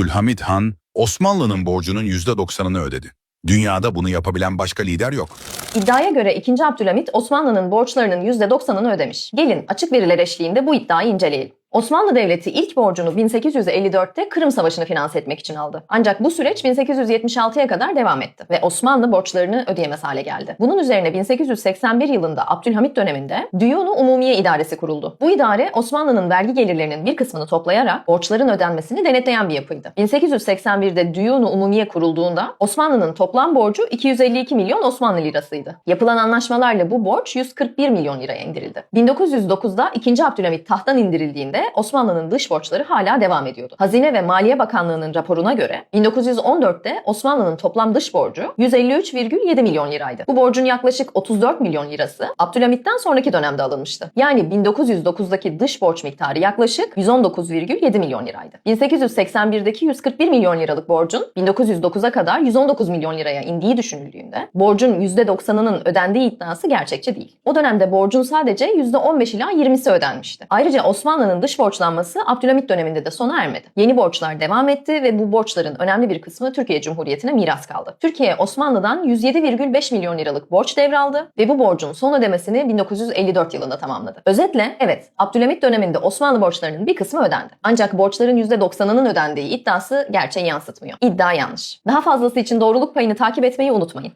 Abdülhamit Han, Osmanlı'nın borcunun %90'ını ödedi. Dünyada bunu yapabilen başka lider yok. İddiaya göre 2. Abdülhamit Osmanlı'nın borçlarının %90'ını ödemiş. Gelin açık veriler eşliğinde bu iddiayı inceleyelim. Osmanlı Devleti ilk borcunu 1854'te Kırım Savaşı'nı finanse etmek için aldı. Ancak bu süreç 1876'ya kadar devam etti ve Osmanlı borçlarını ödeyemez hale geldi. Bunun üzerine 1881 yılında Abdülhamit döneminde Düyunu Umumiye İdaresi kuruldu. Bu idare Osmanlı'nın vergi gelirlerinin bir kısmını toplayarak borçların ödenmesini denetleyen bir yapıydı. 1881'de Düyunu Umumiye kurulduğunda Osmanlı'nın toplam borcu 252 milyon Osmanlı lirasıydı. Yapılan anlaşmalarla bu borç 141 milyon liraya indirildi. 1909'da 2. Abdülhamit tahttan indirildiğinde Osmanlı'nın dış borçları hala devam ediyordu. Hazine ve Maliye Bakanlığı'nın raporuna göre 1914'te Osmanlı'nın toplam dış borcu 153,7 milyon liraydı. Bu borcun yaklaşık 34 milyon lirası Abdülhamit'ten sonraki dönemde alınmıştı. Yani 1909'daki dış borç miktarı yaklaşık 119,7 milyon liraydı. 1881'deki 141 milyon liralık borcun 1909'a kadar 119 milyon liraya indiği düşünüldüğünde borcun %90'ının ödendiği iddiası gerçekçi değil. O dönemde borcun sadece %15 ila 20'si ödenmişti. Ayrıca Osmanlı'nın dış borçlanması Abdülhamit döneminde de sona ermedi. Yeni borçlar devam etti ve bu borçların önemli bir kısmı Türkiye Cumhuriyeti'ne miras kaldı. Türkiye Osmanlı'dan 107,5 milyon liralık borç devraldı ve bu borcun son ödemesini 1954 yılında tamamladı. Özetle evet Abdülhamit döneminde Osmanlı borçlarının bir kısmı ödendi. Ancak borçların %90'ının ödendiği iddiası gerçeği yansıtmıyor. İddia yanlış. Daha fazlası için doğruluk payını takip etmeyi unutmayın.